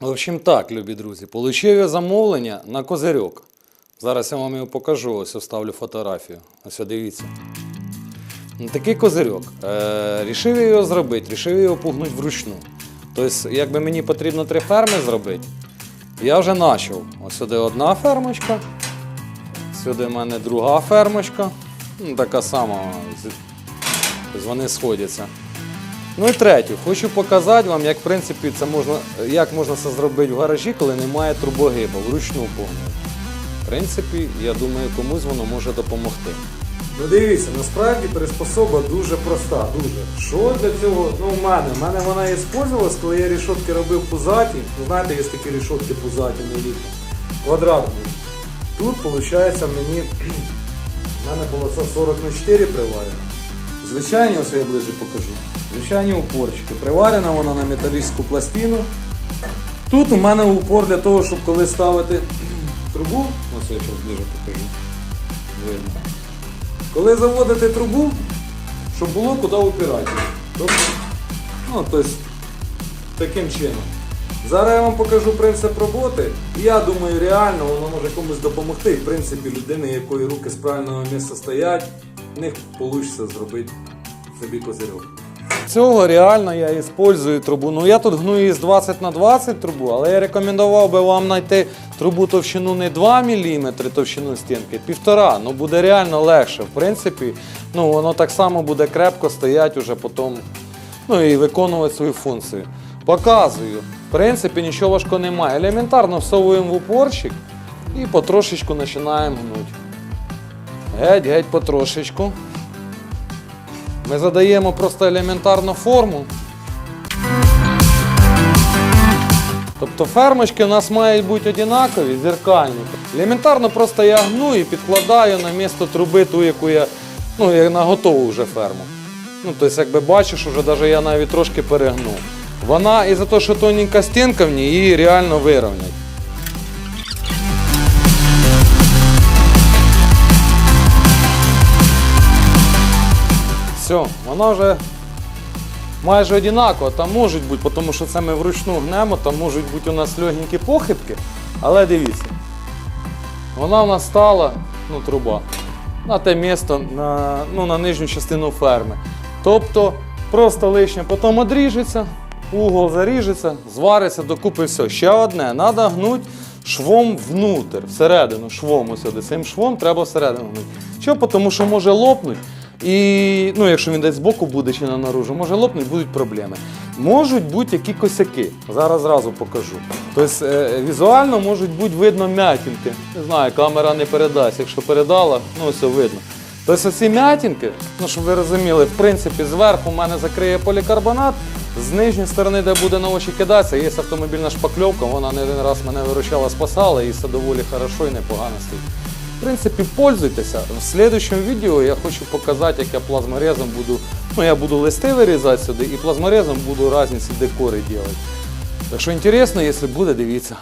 В общем так, любі друзі, получив я замовлення на козирьок. Зараз я вам його покажу, ось оставлю фотографію. Ось дивіться. Ну, Такий козирьок. Е, рішив я його зробити, рішив його пугнути вручну. Тобто, якби мені потрібно три ферми зробити, я вже почав. Ось сюди одна фермочка, сюди в мене друга фермочка. Ну, така сама. Вони сходяться. Ну і третю, хочу показати вам, як в принципі це можна, як можна це зробити в гаражі, коли немає трубогиба, вручну погнути. В принципі, я думаю, комусь воно може допомогти. Ну дивіться, насправді приспособа дуже проста, дуже. Що для цього? Ну, в мене. В мене вона використовувалась, коли я рішотки робив пузаті. Ну, знаєте, є такі рішотки пузаті літо. Квадратні. Тут, виходить, мені в мене було це 40 на 4 приварено. Звичайні, ось я ближче покажу. Звичайні упорчики. Приварена вона на металічну пластину. Тут у мене упор для того, щоб коли ставити трубу, ось я зараз ближче покажу. Видно. Коли заводити трубу, щоб було куди упирати. Тобто, ну, тобто, таким чином. Зараз я вам покажу принцип роботи. Я думаю, реально воно може комусь допомогти. В принципі, людини, якої руки з правильного місця стоять, в них вийде зробити собі козирьок. Цього реально я використовую трубу. Ну я тут гну її з 20 на 20 трубу, але я рекомендував би вам знайти трубу товщину не 2 мм товщину стінки, півтора. Ну буде реально легше. В принципі, ну воно так само буде крепко стояти уже потім ну і виконувати свою функцію. Показую. В принципі, нічого важкого немає. Елементарно всовуємо в упорчик і потрошечку починаємо гнути. Геть-геть потрошечку. Ми задаємо просто елементарну форму. Тобто фермочки у нас мають бути однакові, зеркальні. Елементарно просто я гну і підкладаю на місто труби ту, яку я, ну, я на готову вже ферму. Ну, тобто, якби бачиш, вже даже я навіть трошки перегнув. Вона із-за того, що тоненька стінка в ній, її реально вирівнять. Все, вона вже майже одинакова. Там можуть бути, тому що це ми вручну гнемо, там можуть бути у нас легенькі похибки, але дивіться. Вона в нас стала, ну, труба, на те місто, на, ну, на нижню частину ферми. Тобто просто лишнє потім одріжеться, угол заріжеться, звариться докупи все. Ще одне, треба гнути швом внутрь, всередину, швом ось сюди. Цим швом треба всередину гнути. Чого? Тому що може лопнути. І ну, якщо він десь збоку буде чи на наружу, може лопнути, будуть проблеми. Можуть бути які косяки. Зараз зразу покажу. Тобто е, візуально можуть бути видно м'ятінки. Не знаю, камера не передасть. Якщо передала, ну все видно. Тобто ці м'ятінки, ну щоб ви розуміли, в принципі, зверху в мене закриє полікарбонат, з нижньої сторони, де буде на очі кидатися, є автомобільна шпакльовка, вона не один раз мене виручала, спасала, і все доволі хорошо і непогано стоїть. В принципі, пользуйтеся. В следующем відео я хочу показати, як я плазморезом буду. Ну, я буду листи вирізати сюди і плазморезом буду різні декори робити. Так що інтересно, якщо буде, дивіться.